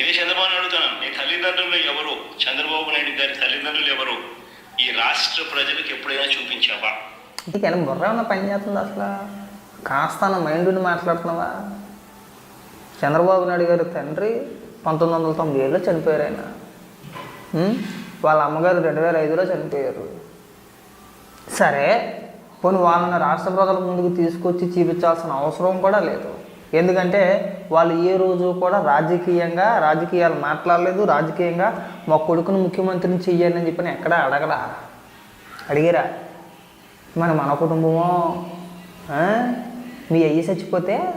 ఇదే చంద్రబాబు అడుగుతున్నాను. నీ తల్లిదండ్రులు ఎవరు? చంద్రబాబు నాయుడు గారి తల్లిదండ్రులు ఎవరు? ఈ రాష్ట్ర ప్రజలకు ఎప్పుడైనా చూపించావా? ఇంటికి ఎలా బుర్ర ఏమన్నా పని చేస్తుంది అసలు? కాస్త నా మైండ్ మాట్లాడుతున్నావా? చంద్రబాబు నాయుడు గారి తండ్రి పంతొమ్మిది వందల తొంభై ఏడులో చనిపోయారు ఆయన. వాళ్ళ అమ్మగారు రెండు వేల ఐదులో చనిపోయారు. సరే పోనీ వాళ్ళని రాష్ట్ర ప్రజల ముందుకు తీసుకొచ్చి చూపించాల్సిన అవసరం కూడా లేదు. ఎందుకంటే వాళ్ళు ఏ రోజు కూడా రాజకీయంగా రాజకీయాలు మాట్లాడలేదు రాజకీయంగా మా కొడుకును ముఖ్యమంత్రిని చెయ్యండి అని చెప్పి ఎక్కడా అడగలా. అడిగారా మన మన కుటుంబమో మీ అయ్యి చచ్చిపోతే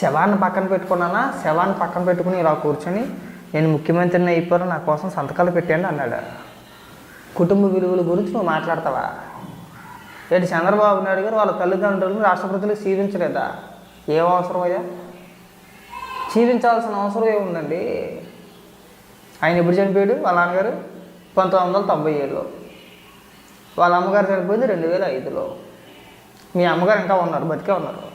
శవాన్ని పక్కన పెట్టుకున్నానా? శవాన్ని పక్కన పెట్టుకుని ఇలా కూర్చొని నేను ముఖ్యమంత్రిని అయిపోయాను నా కోసం సంతకాలు పెట్టండి అన్నాడు. కుటుంబ విలువల గురించి నువ్వు మాట్లాడతావా? ఏంటి చంద్రబాబు నాయుడు గారు వాళ్ళ తల్లిదండ్రులను రాష్ట్రపతిలో సీవించలేదా ఏం అవసరం అయ్యా జీవించాల్సిన అవసరం ఏముందండి? ఆయన ఎప్పుడు చనిపోయాడు? వాళ్ళ నాన్నగారు? పంతొమ్మిది వందల తొంభై ఏడులో. వాళ్ళ అమ్మగారు చనిపోయింది రెండు వేల ఐదులో. మీ అమ్మగారు ఇంకా ఉన్నారు బతికే ఉన్నారు.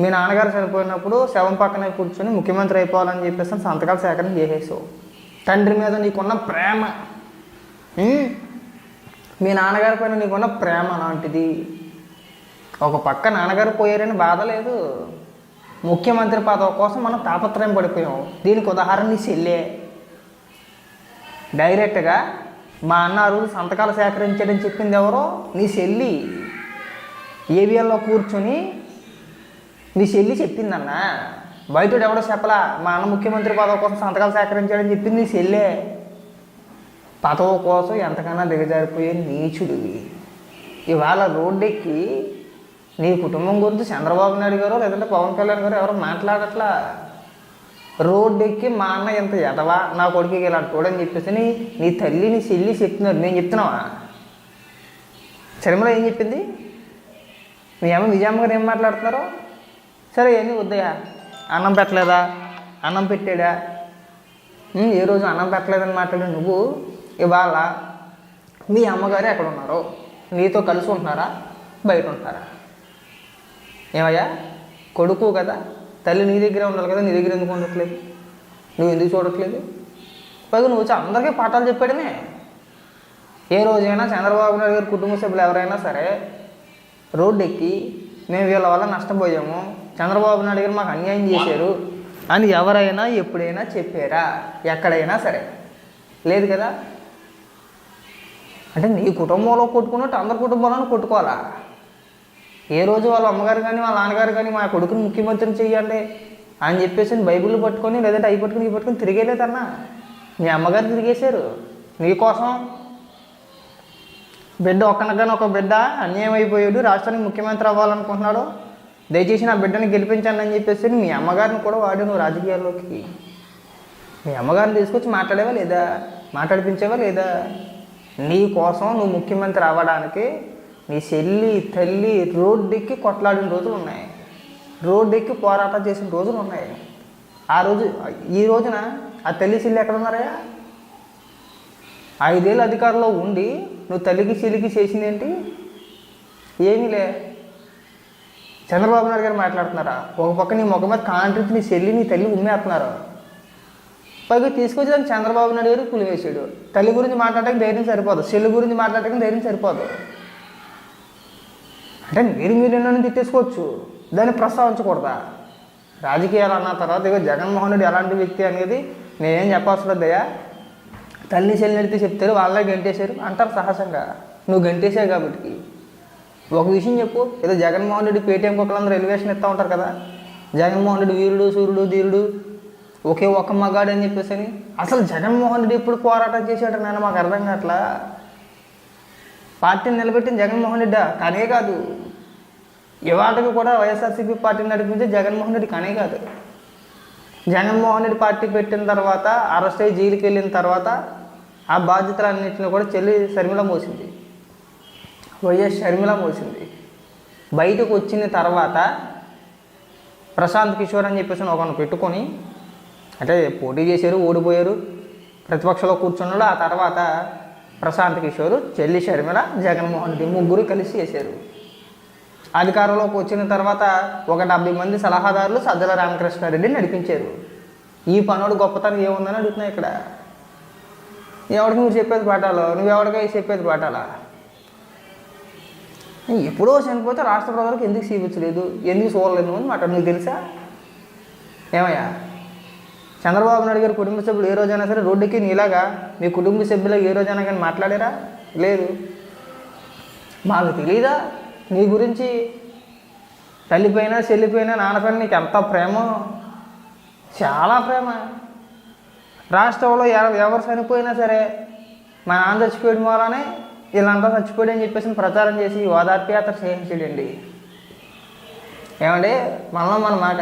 మీ నాన్నగారు చనిపోయినప్పుడు శవం పక్కనే కూర్చొని ముఖ్యమంత్రి అయిపోవాలని చెప్పేసి సంతకాలు సేకరణ చేసేసావు. తండ్రి మీద నీకున్న ప్రేమ మీ నాన్నగారి పైన నీకున్న ప్రేమ అలాంటిది. ఒక పక్క నాన్నగారు పోయారని బాధ లేదు. ముఖ్యమంత్రి పదవి కోసం మనం తాపత్రయం పడిపోయాం. దీనికి ఉదాహరణ నీ చెల్లే. డైరెక్ట్గా మా అన్న ఆ సంతకాలు సేకరించాడని చెప్పింది ఎవరో? నీ చెల్లి. ఏబిఎల్లో కూర్చొని నీ చెల్లి చెప్పిందన్న. బయట ఎవడో చెప్పలా మా అన్న ముఖ్యమంత్రి పదవి కోసం సంతకాలు సేకరించాడని చెప్పింది నీ చెల్లే. పదవి కోసం ఎంతకన్నా దిగజారిపోయే నీచుడివి. ఇవాళ రోడ్డెక్కి నీ కుటుంబం గురించి చంద్రబాబు నాయుడు గారు లేదంటే పవన్ కళ్యాణ్ గారు ఎవరు మాట్లాడట్లా? రోడ్డు ఎక్కి మా అన్న ఇంత ఎదవా? నా కొడుకుకి ఇలా చూడని చెప్పేసి నీ నీ తల్లి నీ చెల్లి చెప్తున్నారు. నేను చెప్తున్నావా? చరిమల ఏం చెప్పింది? మీ అమ్మ విజయమ్మ గారు ఏం మాట్లాడుతున్నారు? సరే ఏమీ వద్దయా అన్నం పెట్టలేదా? అన్నం పెట్టాడా? ఏ రోజు అన్నం పెట్టలేదని మాట్లాడి నువ్వు ఇవాళ మీ అమ్మగారు ఎక్కడ ఉన్నారు నీతో కలిసి ఉంటున్నారా? బయట ఉంటున్నారా? ఏమయ్యా? కొడుకు కదా. తల్లి నీ దగ్గర ఉండాలి కదా నీ దగ్గర ఎందుకు ఉండట్లేదు? నువ్వు ఎందుకు చూడట్లేదు? పైగా నువ్వు వచ్చి అందరికీ పాఠాలు చెప్పాడనే ఏ రోజైనా చంద్రబాబు నాయుడు గారి కుటుంబ సభ్యులు ఎవరైనా సరే రోడ్డు ఎక్కి మేము వీళ్ళ వల్ల నష్టపోయాము చంద్రబాబు నాయుడు గారు మాకు అన్యాయం చేశారు అని ఎవరైనా ఎప్పుడైనా చెప్పారా? ఎక్కడైనా సరే. లేదు కదా? అంటే నీ కుటుంబంలో కొట్టుకున్నట్టు అందరి కుటుంబాలను కొట్టుకోవాలా? ఏ రోజు వాళ్ళ అమ్మగారు కానీ వాళ్ళ నాన్నగారు కానీ మా కొడుకుని ముఖ్యమంత్రిని చెయ్యండి అని చెప్పేసి బైబిల్ పట్టుకొని లేదంటే అవి పట్టుకుని ఇవి పట్టుకొని తిరిగేలేదన్నా మీ అమ్మగారు తిరిగేశారు. నీకోసం బిడ్డ ఒక్కనగానే ఒక బిడ్డ అన్యాయం అయిపోయాడు రాష్ట్రానికి ముఖ్యమంత్రి అవ్వాలనుకుంటున్నాడు. దయచేసి నా బిడ్డని గెలిపించండి అని చెప్పేసి మీ అమ్మగారిని కూడా వాడు నువ్వు రాజకీయాల్లోకి. మీ అమ్మగారిని తీసుకొచ్చి మాట్లాడేవా లేదా? మాట్లాడిపించేవా లేదా? నీ కోసం నువ్వు ముఖ్యమంత్రి అవ్వడానికి నీ చెల్లి తల్లి రోడ్డెక్కి కొట్లాడిన రోజులు ఉన్నాయి. రోడ్డెక్కి పోరాటం చేసిన రోజులు ఉన్నాయి. ఆ రోజు ఈ రోజున ఆ తల్లి చెల్లి ఎక్కడ ఉన్నారయ్యా ఐదేళ్ళు అధికారంలో ఉండి నువ్వు తల్లికి చెల్లికి చేసింది ఏంటి? ఏమీ లే. చంద్రబాబు నాయుడు గారు మాట్లాడుతున్నారా? ఒక పక్క నీ ముఖం మీద కాంట్రిక్ట్ నీ చెల్లి నీ తల్లి ఉమ్మేస్తున్నారు. పైగా తీసుకొచ్చేదానికి చంద్రబాబు నాయుడు గారు కులివేశాడు తల్లి గురించి మాట్లాడడానికి ధైర్యం సరిపోదు. చెల్లి గురించి మాట్లాడడానికి ధైర్యం సరిపోదు. అంటే మీరు మీరు నన్ను తిట్టేసుకోవచ్చు. దాన్ని ప్రస్తావించకూడదా? రాజకీయాలు అన్న తర్వాత ఇక జగన్మోహన్ రెడ్డి ఎలాంటి వ్యక్తి అనేది నేనేం చెప్పాల్సిన దయ్యా తల్లి చెల్లి చెప్తారు వాళ్ళే గంటేశారు అంటారు సహజంగా నువ్వు గంటేశావు కాబట్టి. ఒక విషయం చెప్పు ఏదో జగన్మోహన్ రెడ్డి పేటీఎం కుక్కలందరూ ఎలివేషన్ ఇస్తూ ఉంటారు కదా. జగన్మోహన్ రెడ్డి వీరుడు సూర్యుడు ధీరుడు ఒకే ఒక మగాడు అని చెప్పేసి అని అసలు జగన్మోహన్ రెడ్డి ఎప్పుడు పోరాటం చేశాడు నాన్న మాకు అర్థం కావట్లా? పార్టీని నిలబెట్టిన జగన్మోహన్ రెడ్డి కానే కాదు. ఇవాళకి కూడా వైఎస్ఆర్సీపీ పార్టీని నడిపించే జగన్మోహన్ రెడ్డి కానే కాదు. జగన్మోహన్ రెడ్డి పార్టీ పెట్టిన తర్వాత అరెస్ట్ అయ్యి జైలుకి వెళ్ళిన తర్వాత ఆ బాధ్యతలన్నింటినీ కూడా చెల్లి శర్మిల మోసింది. వైఎస్ షర్మిల మోసింది. బయటకు వచ్చిన తర్వాత ప్రశాంత్ కిషోర్ అని చెప్పేసి ఒకరిని పెట్టుకొని అంటే పోటీ చేశారు ఓడిపోయారు. ప్రతిపక్షంలో కూర్చున్నాడు. ఆ తర్వాత ప్రశాంత్ కిషోర్ చెల్లి షర్మిల జగన్మోహన్ రెడ్డి ముగ్గురు కలిసి చేశారు. అధికారంలోకి వచ్చిన తర్వాత ఒక డెబ్బై మంది సలహాదారులు సజ్జల రామకృష్ణారెడ్డి నడిపించారు. ఈ పనోడు గొప్పతనం ఏముందని అడుగుతున్నా ఇక్కడ. ఎవరికి మీరు చెప్పేది పాఠాలు? నువ్వెవడికై చెప్పేది పాఠాలా? ఎప్పుడో చనిపోతే రాష్ట్ర ప్రజలకు ఎందుకు చూపించలేదు ఎందుకు చూడలేదు అని మాట నువ్వు తెలుసా? ఏమయ్యా? చంద్రబాబు నాయుడు గారి కుటుంబ సభ్యులు ఏ రోజైనా సరే రోడ్డుకి నీలాగా మీ కుటుంబ సభ్యులు ఏ రోజైనా కానీ మాట్లాడారా? లేదు. మాకు తెలీదా? నీ గురించి తల్లిపోయినా చెల్లిపోయినా నాన్నపైన నీకు ఎంత ప్రేమ? చాలా ప్రేమ. రాష్ట్రంలో ఎవరు చనిపోయినా సరే మా నాన్న చచ్చిపోయడం వల్లనే వీళ్ళంతా చచ్చిపోయాడు అని చెప్పేసి ప్రచారం చేసి ఓదార్పు యాత్ర చేయించాడండి. ఏమండి? మనలో మన మాట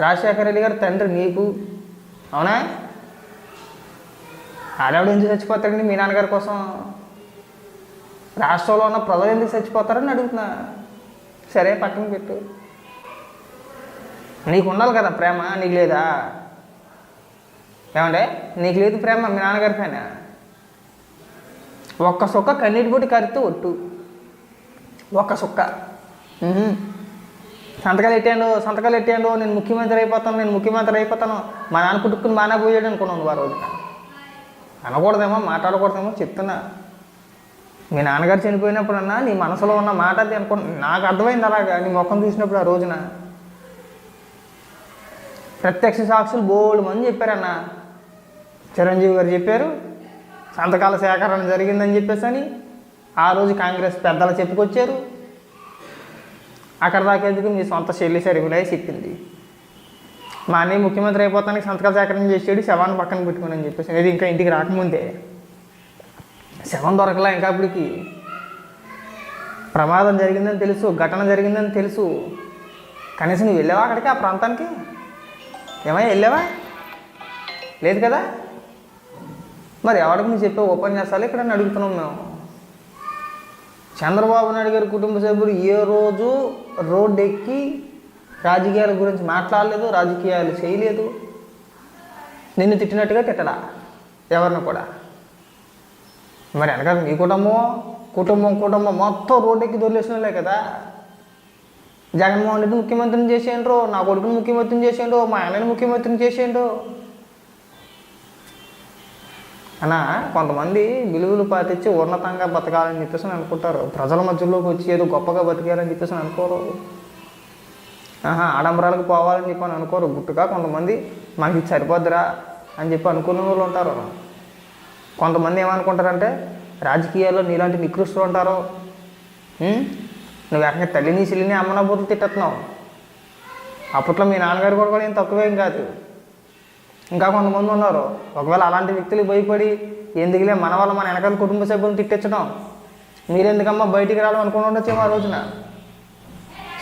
రాజశేఖర రెడ్డి గారు తండ్రి నీకు. అవునా? ఆడవిడ ఎందుకు చచ్చిపోతాడండి మీ నాన్నగారి కోసం రాష్ట్రంలో ఉన్న ప్రజలు ఎందుకు చచ్చిపోతారని అడుగుతున్నా. సరే పక్కన పెట్టు. నీకు ఉండాలి కదా ప్రేమ? నీకు లేదా? ఏమంటే నీకు లేదు ప్రేమ? మీ నాన్నగారి పైన? ఒక్క సుక్క కన్నీటి పొట్టి కరిస్తే ఒట్టు. ఒక్క సుక్క. సంతకాలు ఎట్టాను సంతకాలు ఎట్టాను నేను ముఖ్యమంత్రి అయిపోతాను నేను ముఖ్యమంత్రి అయిపోతాను. మా నాన్న పుట్టుకుని మానే పోయాడు అనుకున్నాను వారు ఆ అనకూడదేమో మాట్లాడకూడదేమో చెప్తున్నా. మీ నాన్నగారు చనిపోయినప్పుడన్నా నీ మనసులో ఉన్న మాట అది అనుకో నాకు అర్థమైంది అలాగా నీ ముఖం చూసినప్పుడు ఆ రోజున. ప్రత్యక్ష సాక్షులు బోల్డ్ మంది చెప్పారన్న. చిరంజీవి గారు చెప్పారు సంతకాల సేకరణ జరిగిందని చెప్పేసి అని ఆ రోజు కాంగ్రెస్ పెద్దలు చెప్పుకొచ్చారు. అక్కడ దాకేందుకు మీ సొంత చెల్లి సరిపోలే చెప్పింది. మా అన్నయ్య ముఖ్యమంత్రి అయిపోతానికి సంతకాల సేకరణ చేసాడు శవాన్ని పక్కన పెట్టుకుని అని చెప్పేసి. అది ఇంకా ఇంటికి రాకముందే. శవం దొరకలా ఇంకా అప్పటికి. ప్రమాదం జరిగిందని తెలుసు ఘటన జరిగిందని తెలుసు. కనీసం నువ్వు వెళ్ళావా అక్కడికి ఆ ప్రాంతానికి? ఏమయ్యా వెళ్ళావా? లేదు కదా? మరి ఎవరికి నువ్వు చెప్పే ఉపన్యాసాలు ఇక్కడ అడుగుతున్నాం మేము? చంద్రబాబు నాయుడు గారి కుటుంబ సభ్యులు ఏ రోజు రోడ్డు ఎక్కి రాజకీయాల గురించి మాట్లాడలేదు రాజకీయాలు చేయలేదు. నిన్ను తిట్టినట్టుగా తిట్టడా? ఎవరిని కూడా? మరి అనగా మీ కుటుంబం కుటుంబం కుటుంబం మొత్తం రోడ్డెక్కి దొరిలేసినలే కదా. జగన్మోహన్ రెడ్డి ముఖ్యమంత్రిని చేసేయండ్రో నా కొడుకుని ముఖ్యమంత్రిని చేసేయండు మా అన్నని ముఖ్యమంత్రిని చేసేయండు అన్నా కొంతమంది విలువలు పాటించి ఉన్నతంగా బతకాలని చెప్పేసి అనుకుంటారు. ప్రజల మధ్యలోకి వచ్చి ఏదో గొప్పగా బతికాలని చెప్పేసి అనుకోరు. ఆహా ఆడంబరాలకు పోవాలని చెప్పి అని అనుకోరు. గుట్టుగా కొంతమంది మనకి సరిపోద్దురా అని చెప్పి అనుకునే వాళ్ళు ఉంటారు. కొంతమంది ఏమనుకుంటారంటే రాజకీయాల్లో నీలాంటి నికృష్టులు ఉంటారు. నువ్వు వెంటనే తల్లిని చెల్లిని అమ్మన బుద్ధులు తిట్టేస్తున్నావు. అప్పట్లో మీ నాన్నగారు కూడా కూడా ఏం తక్కువేం కాదు. ఇంకా కొంతమంది ఉన్నారు. ఒకవేళ అలాంటి వ్యక్తులు భయపడి ఎందుకులే మన వల్ల మన వెనకాల కుటుంబ సభ్యులను తిట్టించడం మీరెందుకమ్మా బయటికి రావడం అనుకుని ఉండొచ్చేమో ఆ రోజున?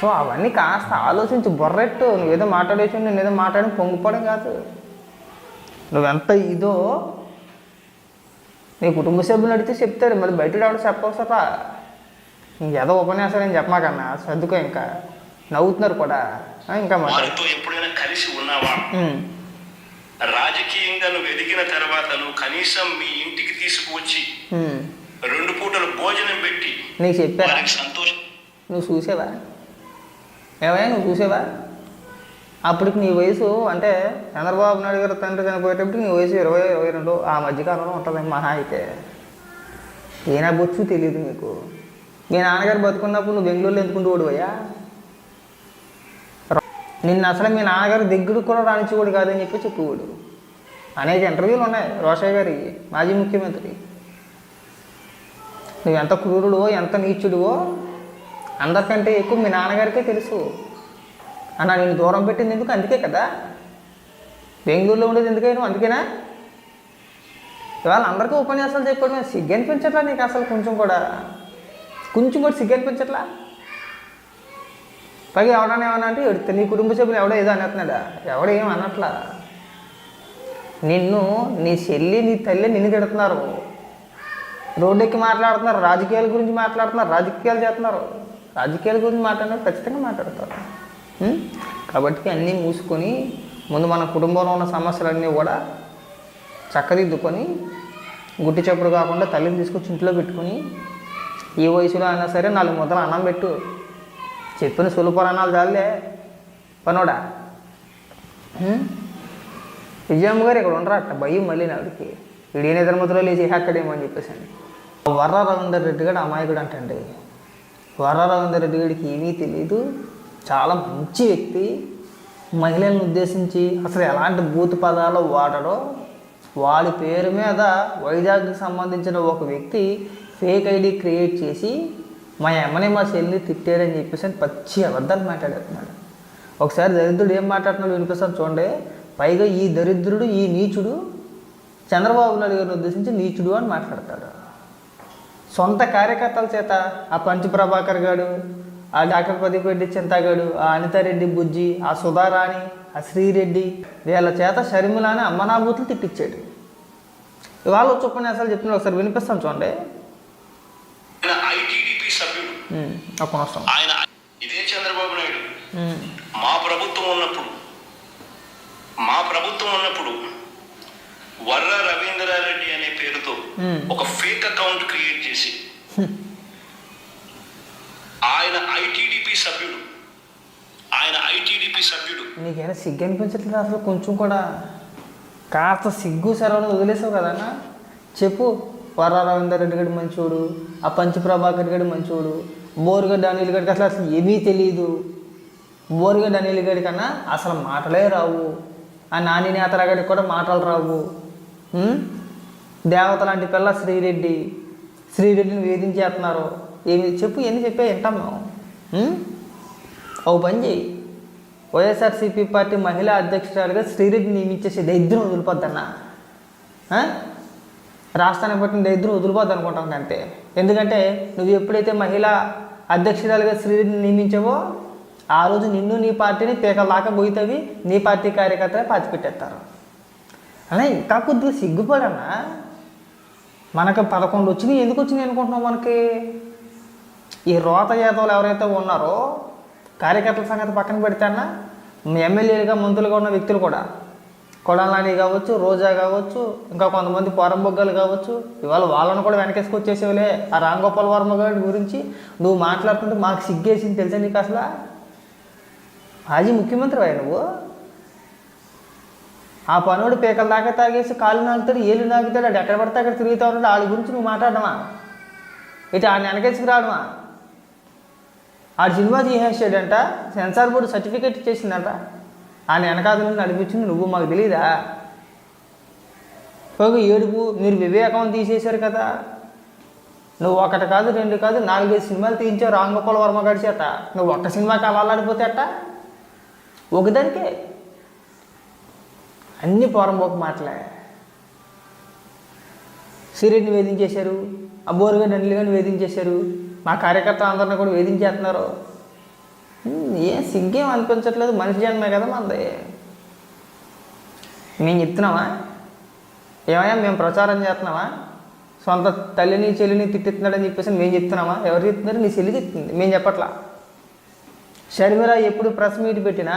సో అవన్నీ కాస్త ఆలోచించి బొర్రెట్టు. నువ్వేదో మాట్లాడేసి నేను ఏదో మాట్లాడి పొంగిపోవడం కాదు. నువ్వెంత ఇదో నీ కుటుంబ సభ్యులు అడిగితే చెప్తారు. మళ్ళీ బయట రావడం చెప్పవసరా ఏదో ఉపన్యాసాలు ఏం చెప్పమాకన్నా? సర్దుకో ఇంకా. నవ్వుతున్నారు కూడా. ఇంకా మాట్లాడు. వారితో ఎప్పుడైనా కలిసి ఉన్నావా? రాజకీయంగా నువ్వు ఎదిగిన తర్వాత నువ్వు కనీసం మీ ఇంటికి తీసుకువచ్చి. రెండు పూటలు భోజనం పెట్టి నీకు చెప్పారా వారికి సంతోషం. నువ్వు చూసావా? ఏమయ్యా నువ్వు చూసావా? అప్పటికి నీ వయసు అంటే చంద్రబాబు నాయుడు గారు తండ్రి చనిపోయేటప్పటికి నీ వయసు ఇరవై ఇరవై రెండు. ఆ మధ్యకాలంలో ఉంటుంది మహా అయితే. ఏనా బొచ్చు తెలియదు నీకు. మీ నాన్నగారు బతుకున్నప్పుడు నువ్వు బెంగళూరులో ఎందుకుంటూ ఓడిపోయా నిన్ను అసలు మీ నాన్నగారు దగ్గరకు కూడా రాణించేవాడు కాదని చెప్పి చెప్పేవాడు. అనేక ఇంటర్వ్యూలు ఉన్నాయి. రోషయ్య గారి మాజీ ముఖ్యమంత్రి. నువ్వు ఎంత క్రూరుడువో ఎంత నీచుడువో అందరికంటే ఎక్కువ మీ నాన్నగారికే తెలుసు. అన్న నేను దూరం పెట్టింది ఎందుకు? అందుకే కదా. బెంగళూరులో ఉండేది ఎందుకైనా అందుకేనా? ఇవాళ అందరికీ ఉపన్యాసాలు చెప్పడం సిగ్గు అనిపించట్లా నీకు అసలు కొంచెం కూడా? కొంచెం కూడా సిగ్గు అనిపించట్లా పైగా ఎవడన్నా ఏమన్నా అంటే ఎడితే నీ కుటుంబ సభ్యులు ఎవడో ఏదో అనేస్తున్నాడా ఎవడో ఏం అనట్లా. నిన్ను నీ చెల్లి నీ తల్లి నిన్ను తిడుతున్నారు. రోడ్డెక్కి మాట్లాడుతున్నారు రాజకీయాల గురించి మాట్లాడుతున్నారు రాజకీయాలు చేస్తున్నారు. రాజకీయాల గురించి మాట్లాడినప్పుడు ఖచ్చితంగా మాట్లాడతారు. కాబట్టి అన్నీ మూసుకొని ముందు మన కుటుంబంలో ఉన్న సమస్యలన్నీ కూడా చక్కదిద్దుకొని గుట్టి చప్పుడు కాకుండా తల్లిని తీసుకొచ్చి ఇంట్లో పెట్టుకొని ఏ వయసులో అయినా సరే నాలుగు ముద్దలు అన్నం పెట్టు. చెప్పిన సులుపురాణాలు చాలే. పనోడా? విజయమ్మ గారు ఇక్కడ ఉండరా అట్ట భయం మళ్ళీ నాడికి వీడియో నిద్రమతులో లేచి హ్యాక్కడేమో అని చెప్పేసి వర్ర రవీందర్ రెడ్డి గారు అమాయకుడు అంటండి. వర్ర రవీందర్ రెడ్డి గారికి ఏమీ తెలియదు చాలా మంచి వ్యక్తి. మహిళలను ఉద్దేశించి అసలు ఎలాంటి బూత్ పదాలు వాడడో వాడి పేరు మీద వైజాగ్కి సంబంధించిన ఒక వ్యక్తి ఫేక్ ఐడి క్రియేట్ చేసి మా అమ్మని మా చెల్లిని తిట్టారని చెప్పేసి అని పచ్చి అబద్ధాలు మాట్లాడేస్తున్నాడు ఒకసారి దరిద్రుడు ఏం మాట్లాడుతున్నాడు వినిపిస్తాను చూడండి. పైగా ఈ దరిద్రుడు ఈ నీచుడు చంద్రబాబు నాయుడు గారిని ఉద్దేశించి నీచుడు అని మాట్లాడతాడు. సొంత కార్యకర్తల చేత ఆ పంచ ప్రభాకర్ గారు ఆ డాక్టర్ పదిపెట్టి చింతగాడు ఆ అనితారెడ్డి బుజ్జి ఆ సుధారాణి ఆ శ్రీరెడ్డి వీళ్ళ చేత షర్మిలాని అమ్మనాభూతులు తిట్టించాడు ఇవాళ వచ్చి ఉపన్యాసాలు చెప్తున్నాడు. ఒకసారి వినిపిస్తాను చూడండి. ఆయన ఇదే చంద్రబాబు నాయుడు. మా ప్రభుత్వం ఉన్నప్పుడు మా ప్రభుత్వం ఉన్నప్పుడు వర్ర రవీంద్రారెడ్డి అనే పేరుతో ఒక ఫేక్ అకౌంట్ క్రియేట్ చేసి ఆయన ఐటీడీపీ సభ్యుడు ఆయన ఐటీడీపీ సభ్యుడు. నీకైనా సిగ్గు అనిపించట్లేదు అసలు? కొంచెం కూడా కాస్త సిగ్గు సెలవులు వదిలేసావు కదన్నా చెప్పు వర రవీందర్ రెడ్డి గడి మంచోడు ఆ పంచ ప్రభాకర్ గడి మంచోడు బోరుగడ్డ అనిల్ గడికి అసలు అసలు ఏమీ తెలియదు బోరుగడ్డ అనిల్ గడి కన్నా అసలు మాటలే రావు. ఆ నాని నేతల గడికి కూడా మాటలు రావు. దేవత లాంటి పిల్ల శ్రీరెడ్డి. శ్రీరెడ్డిని వేధించేస్తున్నారు. ఏమి చెప్పు ఎన్ని చెప్పే వింటాం మేము. ఉం? ఓ పని చేయి వైఎస్ఆర్సీపీ పార్టీ మహిళా అధ్యక్షురాలుగా శ్రీరెడ్డి నియమించేసి దరిద్రం వదిలిపోద్దన్నా. రాష్ట్రానికి పట్టిన దరిద్రం వదిలిపోద్ది అనుకుంటాం అంతే ఎందుకంటే నువ్వు ఎప్పుడైతే మహిళా అధ్యక్షురాలుగా శ్రీని నియమించావో ఆ రోజు నిన్ను నీ పార్టీని పీకల దాకా పోయితవి నీ పార్టీ కార్యకర్తలే పాతిపెట్టేస్తారు అలా ఇంకా కొద్దిగా సిగ్గుపడన్నా మనకు పదకొండు వచ్చినాయి ఎందుకు వచ్చినాయి అనుకుంటున్నావు మనకి? ఈ రోత యాదవులు ఎవరైతే ఉన్నారో కార్యకర్తల సంగతి పక్కన పెడితేనా ఎమ్మెల్యేలుగా మంత్రులుగా ఉన్న వ్యక్తులు కూడా కొడాలని కావచ్చు రోజా కావచ్చు ఇంకా కొంతమంది పొరంబొగ్గలు కావచ్చు ఇవాళ వాళ్ళని కూడా వెనకేసుకొచ్చేసేవలే. ఆ రాంగోపాల్ వర్మ గారి గురించి నువ్వు మాట్లాడుతుంటే మాకు సిగ్గేసింది తెలుసా నీకు అసలు? మాజీ ముఖ్యమంత్రి అయ్యా నువ్వు? ఆ పనుడు పీకల దాకా తాగేసి కాళ్ళు నాగుతాడు ఏళ్ళు నాగుతాడు అది ఎక్కడ పడితే అక్కడ తిరుగుతా ఉన్నాడు వాళ్ళ గురించి నువ్వు మాట్లాడమా? ఇటు ఆయన వెనకేసుకు రావడమా? ఆడు సినిమా తీసేసాడంట సెన్సార్ బోర్డు సర్టిఫికేట్ ఇచ్చేసిందంట. ఆయన వెనకాల నుండి నడిపించింది నువ్వు మాకు తెలియదా పోగు ఏడుపు మీరు వివేకం తీసేశారు కదా. నువ్వు ఒకటి కాదు రెండు కాదు నాలుగైదు సినిమాలు తీయించావు రాంగోపాల్ వర్మ గారి చేత. నువ్వు ఒక్క సినిమాకి అల్లాడిపోతే అట్ట ఒకదానికే. అన్ని పోరంబోకు మాటలే. సిరిని వేధించేశారు అబ్బోరుగా బోరుగడ్డ వేధించేశారు మా కార్యకర్త అందరిని కూడా వేధించేస్తున్నారు. ఏం సిగ్గేం అనిపించట్లేదు మనిషి జన్మే కదా మనది. మేము చెప్తున్నామా ఏమయ్యా మేము ప్రచారం చేస్తున్నామా సొంత తల్లిని చెల్లిని తిట్టిస్తున్నాడని చెప్పేసి మేము చెప్తున్నామా ఎవరు చెప్తున్నారు? నీ చెల్లి చెప్తుంది. మేము చెప్పట్లా. షర్మిరా ఎప్పుడు ప్రెస్ మీట్ పెట్టినా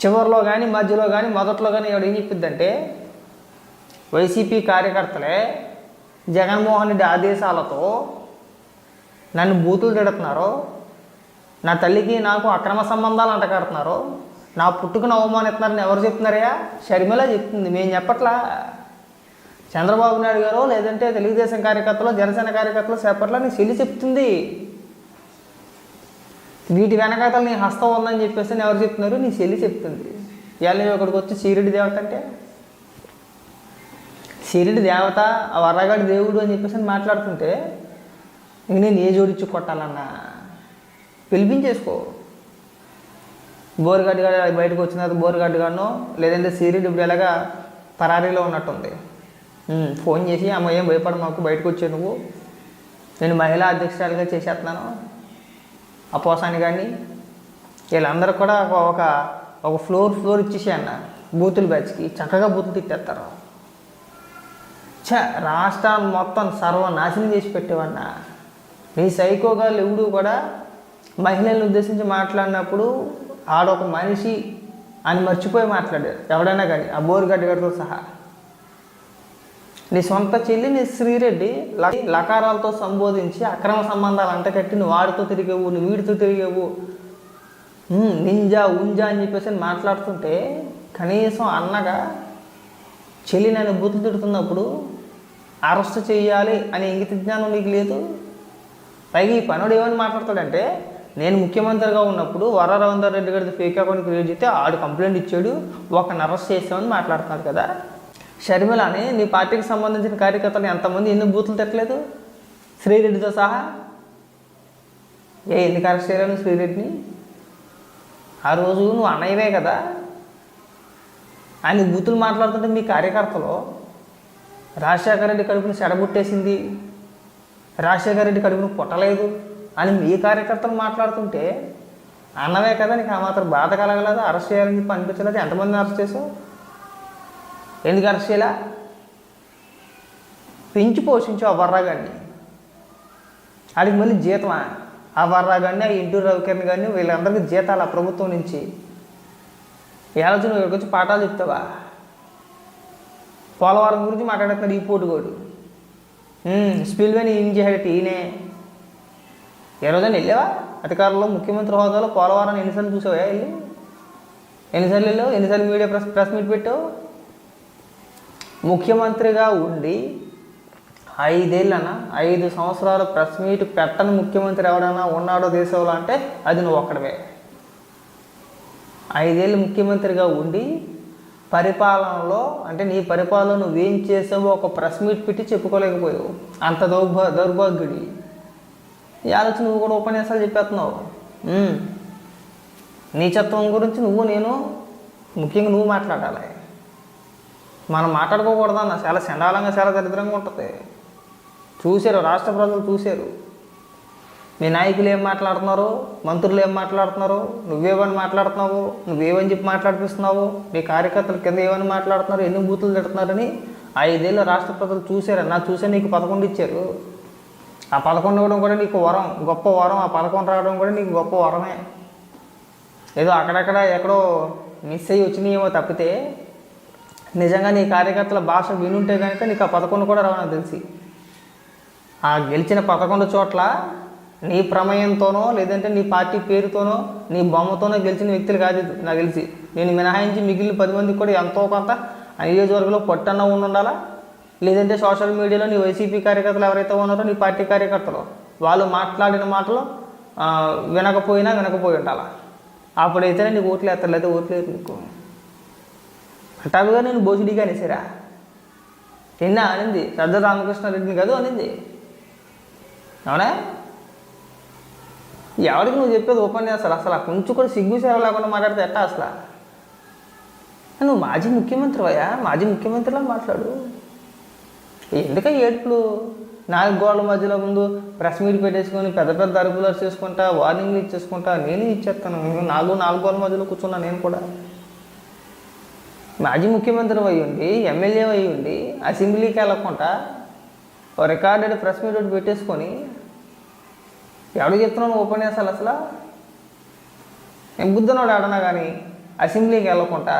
చివరిలో కానీ మధ్యలో కానీ మొదట్లో కానీ ఎవడు ఏం చెప్పిద్దంటే వైసీపీ కార్యకర్తలే జగన్మోహన్ రెడ్డి ఆదేశాలతో నన్ను బూతులు తిడుతున్నారు నా తల్లికి నాకు అక్రమ సంబంధాలు అంటకడుతున్నారు నా పుట్టుకుని అవమానిస్తున్నారని ఎవరు చెప్తున్నారయ్యా? షర్మిల చెప్తుంది. మేము చెప్పట్లా? చంద్రబాబు నాయుడు గారు లేదంటే తెలుగుదేశం కార్యకర్తలు జనసేన కార్యకర్తలు సేపట్ల నీ చెల్లి చెప్తుంది. వీటి వెనకాతలు నీ హస్తం ఉందని చెప్పేసి ఎవరు చెప్తున్నారు? నీ చెల్లి చెప్తుంది. ఇవాళ ఒకడికి వచ్చి సీరుడి దేవత అంటే? సీరుడి దేవత ఆ వర్రగాడి దేవుడు అని చెప్పేసి అని మాట్లాడుతుంటే ఇంక నేను ఏ జోడించి కొట్టాలన్నా? పిలిపించేసుకో. బోరుగడ్డ గాడు బయటకు వచ్చిన తర్వాత బోరుగడ్డ గాను లేదంటే సీరియడ్ ఇప్పుడు ఎలాగా పరారీలో ఉన్నట్టుంది. ఫోన్ చేసి అమ్మ ఏం భయపడ మాకు బయటకు వచ్చే నువ్వు. నేను మహిళా అధ్యక్షురాలుగా చేసేస్తున్నాను. అపోసాని కానీ వీళ్ళందరూ కూడా ఒక ఒక ఫ్లోర్ ఫ్లోర్ ఇచ్చేసి అన్న. బూతుల బ్యాచ్కి చక్కగా బూతులు తిట్టేస్తారు. చ రాష్ట్రాన్ని మొత్తం సర్వనాశనం చేసి పెట్టేవన్నా. నీ సైకోగా ఎవడు కూడా మహిళలను ఉద్దేశించి మాట్లాడినప్పుడు ఆడొక మనిషి అని మర్చిపోయి మాట్లాడారు. ఎవడైనా కానీ ఆ బోరుగడ్డగడితో సహా. నీ సొంత చెల్లి నీ శ్రీరెడ్డి లకారాలతో సంబోధించి అక్రమ సంబంధాలు అంటకట్టి నువ్వు వాడితో తిరిగేవు నువ్వు వీడితో తిరిగేవు. నింజా ఉంజా అని చెప్పేసి మాట్లాడుతుంటే కనీసం అన్నగా చెల్లి నన్ను బూతులు తిడుతున్నప్పుడు అరెస్ట్ చేయాలి అనే ఇంగిత జ్ఞానం నీకు లేదు? పైగా ఈ పనుడు ఏమని మాట్లాడతాడంటే నేను ముఖ్యమంత్రిగా ఉన్నప్పుడు వర రవీందర్ రెడ్డి గారి ఫేక్ అకౌంట్ క్రియేట్ చేస్తే ఆడు కంప్లైంట్ ఇచ్చాడు ఒకరిని అరెస్ట్ చేసామని మాట్లాడుతున్నారు కదా. షర్మిలని నీ పార్టీకి సంబంధించిన కార్యకర్తలు ఎంతమంది ఎన్ని బూతులు తిట్టలేదు? శ్రీరెడ్డితో సహా? ఏ ఎందుకు అరెస్ట్ చేయలేను శ్రీరెడ్డిని? ఆ రోజు నువ్వు అన్నయ్యవే కదా. ఆయన బూతులు మాట్లాడుతుంటే మీ కార్యకర్తలు రాజశేఖర రెడ్డి కడుపుని చెడబుట్టేసింది రాజశేఖర రెడ్డి కడుపును పుట్టలేదు. అని మీ కార్యకర్తలు మాట్లాడుతుంటే అన్నవే కదా నీకు ఆ మాత్రం బాధ కలగలేదు? అరెస్ట్ చేయాలని చెప్పి అనిపించలేదు? ఎంతమందిని అరెస్ట్ చేసావు ఎందుకు అరెస్ట్ చేయాల? పెంచి పోషించు ఆ వర్రాగాడిని ఆడికి మళ్ళీ జీతమా ఆ వర్రాగాడిని ఆ ఇంటూరు రవికిరణ్ కానీ వీళ్ళందరికీ జీతాలు ఆ ప్రభుత్వం నుంచి. ఎలా నువ్వు ఇక్కడికి వచ్చి పాఠాలు చెప్తావా? పోలవరం గురించి మాట్లాడుతున్నాడు ఈ పోటుకోడు. స్పిల్వేని ఏం చేయాడు ఈయనే. ఏ రోజైనా వెళ్ళావా? అధికారంలో ముఖ్యమంత్రి హోదాలో పోలవరాన్ని ఎన్నిసార్లు చూసావా? వెళ్ళి ఎన్నిసార్లు వెళ్ళావు? ఎన్నిసార్లు మీడియా ప్రెస్ ప్రెస్ మీట్ పెట్టావు? ముఖ్యమంత్రిగా ఉండి ఐదేళ్ళన? ఐదు సంవత్సరాలు ప్రెస్ మీట్ పెట్టని ముఖ్యమంత్రి ఎవడైనా ఉన్నాడో దేశంలో అంటే అది నువ్వు ఒక్కడవే. ఐదేళ్ళు ముఖ్యమంత్రిగా ఉండి పరిపాలనలో అంటే నీ పరిపాలన నువ్వేం చేసావో ఒక ప్రెస్ మీట్ పెట్టి చెప్పుకోలేకపోయావు. అంత దౌర్భా దౌర్భాగ్యుడి. ఈ ఆలోచన నువ్వు కూడా ఉపన్యాసాలు చెప్పేస్తున్నావు. నీచత్వం గురించి నువ్వు నేను ముఖ్యంగా నువ్వు మాట్లాడాలి. మనం మాట్లాడుకోకూడదన్న చాలా చండాలంగా చాలా దరిద్రంగా ఉంటుంది. చూశారు రాష్ట్ర ప్రజలు చూశారు. మీ నాయకులు ఏం మాట్లాడుతున్నారు? మంత్రులు ఏం మాట్లాడుతున్నారు? నువ్వేమని మాట్లాడుతున్నావు? నువ్వేమని చెప్పి మాట్లాడిపిస్తున్నావు? నీ కార్యకర్తలు కింద ఏమని మాట్లాడుతున్నారు? ఎన్ని బూతులు తిడుతున్నారని ఐదేళ్ళు రాష్ట్ర ప్రజలు చూశారు. నా చూసే నీకు పదకొండు ఇచ్చారు. ఆ పదకొండు ఇవ్వడం కూడా నీకు వరం. గొప్ప వరం. ఆ పదకొండు రావడం కూడా నీకు గొప్ప వరమే. ఏదో అక్కడక్కడ ఎక్కడో మిస్ అయ్యి వచ్చినాయేమో తప్పితే నిజంగా నీ కార్యకర్తల భాష వినుంటే కనుక నీకు ఆ పదకొండు కూడా రావు నాకు తెలిసి. ఆ గెలిచిన పదకొండు చోట్ల నీ ప్రమేయంతోనో లేదంటే నీ పార్టీ పేరుతోనో నీ బొమ్మతోనో గెలిచిన వ్యక్తులు కాదు నాకు తెలిసి. నేను మినహాయించి మిగిలిన పది మందికి కూడా ఎంతో కొంత ఆ నియోజకవర్గంలో పొట్టన్న ఉండాలా లేదంటే సోషల్ మీడియాలో నీ వైసీపీ కార్యకర్తలు ఎవరైతే ఉన్నారో నీ పార్టీ కార్యకర్తలు వాళ్ళు మాట్లాడిన మాటలు వినకపోయినా వినకపోయి ఉండాలా అప్పుడైతేనే నీకు ఓట్లు వేస్తారు లేదా ఓట్లు లేదు నీకు. అంటావుగా నేను బోసిడీగా అనేసారా నిన్న అనింది శ్రద్ధ రామకృష్ణారెడ్డిని కాదు అనింది. అవునా? ఎవరికి నువ్వు చెప్పేది ఉపన్యాసాలు? అసలు కొంచెం కూడా సిగ్గు సేవ లేకుండా మాట్లాడితే ఎట్టా అసలు? నువ్వు మాజీ ముఖ్యమంత్రి అయ్యా మాజీ ముఖ్యమంత్రిలా మాట్లాడు. ఎందుక ఏడుపులు? నాలుగు గోడల మధ్యలో ముందు ప్రెస్ మీట్ పెట్టేసుకొని పెద్ద పెద్ద అరుపులు చేసుకుంటా వార్నింగ్లు ఇచ్చేసుకుంటా నేను ఇచ్చేస్తాను నాలుగు నాలుగు గోడల మధ్యలో కూర్చున్నా నేను కూడా. మాజీ ముఖ్యమంత్రి అయి ఉండి ఎమ్మెల్యే అయి ఉండి అసెంబ్లీకి వెళ్ళకుండా ఓ రికార్డెడ్ ప్రెస్ మీట్ ఒకటి పెట్టేసుకొని ఎవడు చెప్తున్నాను ఉపన్యాసాలు అసలు? నేను బుద్ధనోడు ఆడనా కానీ అసెంబ్లీకి వెళ్ళకుండా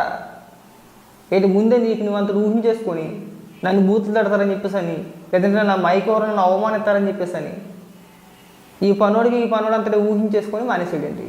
ఏంటి ముందే నీకు నువ్వు అంత ఊహించేసుకొని నన్ను బూతులు తడతారని చెప్పేసి అని లేదంటే నా మైక్ ఎవరు నన్ను అవమానిస్తారని చెప్పేసి అని ఈ పనోడికి ఈ పనోడు అంతటి ఊహించేసుకొని మానేసాడండి.